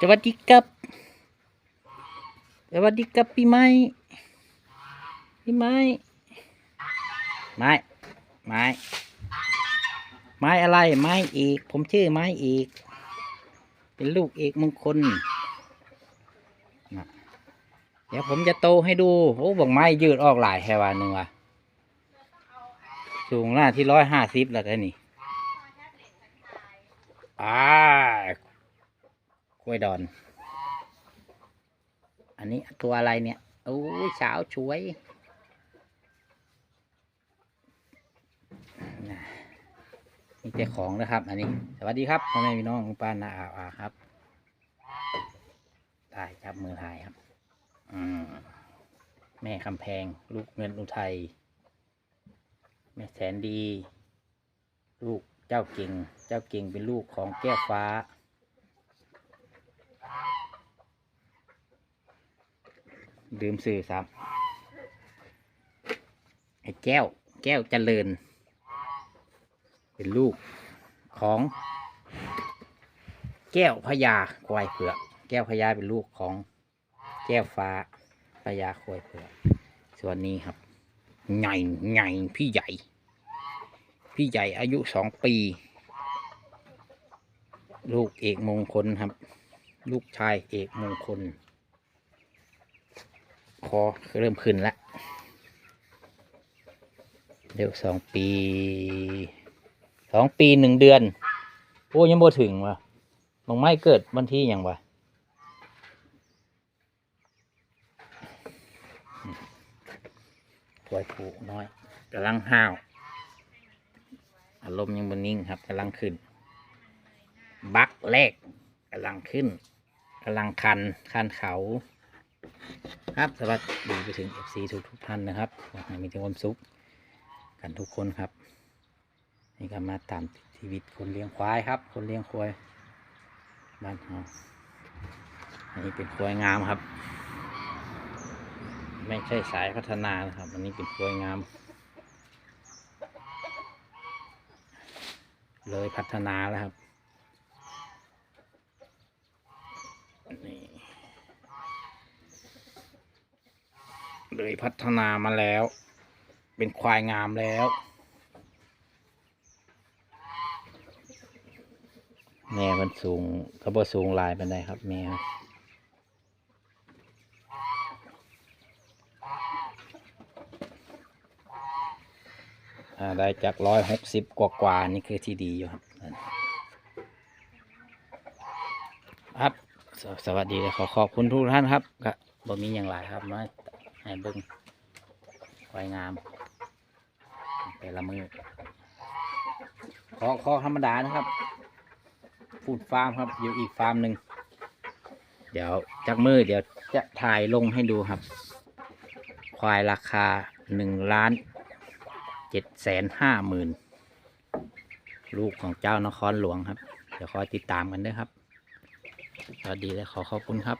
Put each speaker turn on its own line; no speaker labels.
สวัสดีครับ สวัสดีครับพี่ไม้ พี่ไม้ ไม้ ไม้ ไม้อะไร ไม้เอก ผมชื่อไม้เอก เป็นลูกเอกมงคลนะเดี๋ยวผมจะโตให้ดู โอ้บอกไม้ยืดออกหลายแค่วันหนึ่งว่ะ สูงหน้าที่ร้อยห้าสิบแล้วแต่นี่อ่า กล้วยดอน อันนี้ตัวอะไรเนี่ยโอ้ยสาวช่วยนี่เจ้าของนะครับ อันนี้ สวัสดีครับพ่อแม่พี่น้องลุงป้านาอาอาครับได้จับมือถ่ายครับ อืมแม่คำแพง ลูกเงินอุทัยแม่แสนดี ลูกเจ้าเก่ง เจ้าเก่งเป็นลูกของแก้วฟ้า ลืมสื่อซ้ำไอ้แก้ว แก้วเจริญ เป็นลูกของแก้วพญาควายเผือก แก้วพญาเป็นลูกของแก้วฟ้าพญาควายเผือก ส่วนนี้ครับใหญ่ใหญ่พี่ใหญ่ พี่ใหญ่อายุสองปี ลูกเอกมงคลครับ ลูกชายเอกมงคล คอเริ่มขึ้นแล้วเร็วสองปีสองปีหนึ่งเดือน โอ้ยังบ่ถึงวะลงไม้เกิดวันที่ยังวะถวยผูกน้อยกำลังห้าว อารมณ์ยังบนนิ่งครับกำลังขึ้น บักแรกกำลังขึ้นกำลังคันคันเขา ครับสวัสดีไปถึง FC ทุกทุกท่านนะครับขอให้มีแต่ความสุขกันทุกคนครับ นี่ก็มาตามชีวิตคนเลี้ยงควายครับ คนเลี้ยงควายบ้านเราอันนี้เป็นควายงามครับ ไม่ใช่สายพัฒนานะครับอันนี้เป็นควายงาม เลยพัฒนาแล้วครับ เลยพัฒนามาแล้ว เป็นควายงามแล้วแม่มันสูงเขาบอสูงลายเป็นไดครับแม่ได้จากร้อยหกสิบกว่ากว่านี่คือที่ดีอยู่ครับครับ สวัสดีเลยขอขอบคุณทุกท่านครับก็บ่มีอย่างไรครับมา ให้เบิ้งควายงามแต่ละมือขอขอธรรมดานะครับพูดฟาร์มครับอยู่อีกฟาร์มหนึ่งเดี๋ยวจากมือเดี๋ยวจะถ่ายลงให้ดูครับ ควายราคาหนึ่งล้านเจ็ดแสนห้าหมื่นลูกของเจ้านครหลวงครับ เดี๋ยวคอยติดตามกันด้วยครับ สวัสดีและขอขอบคุณครับ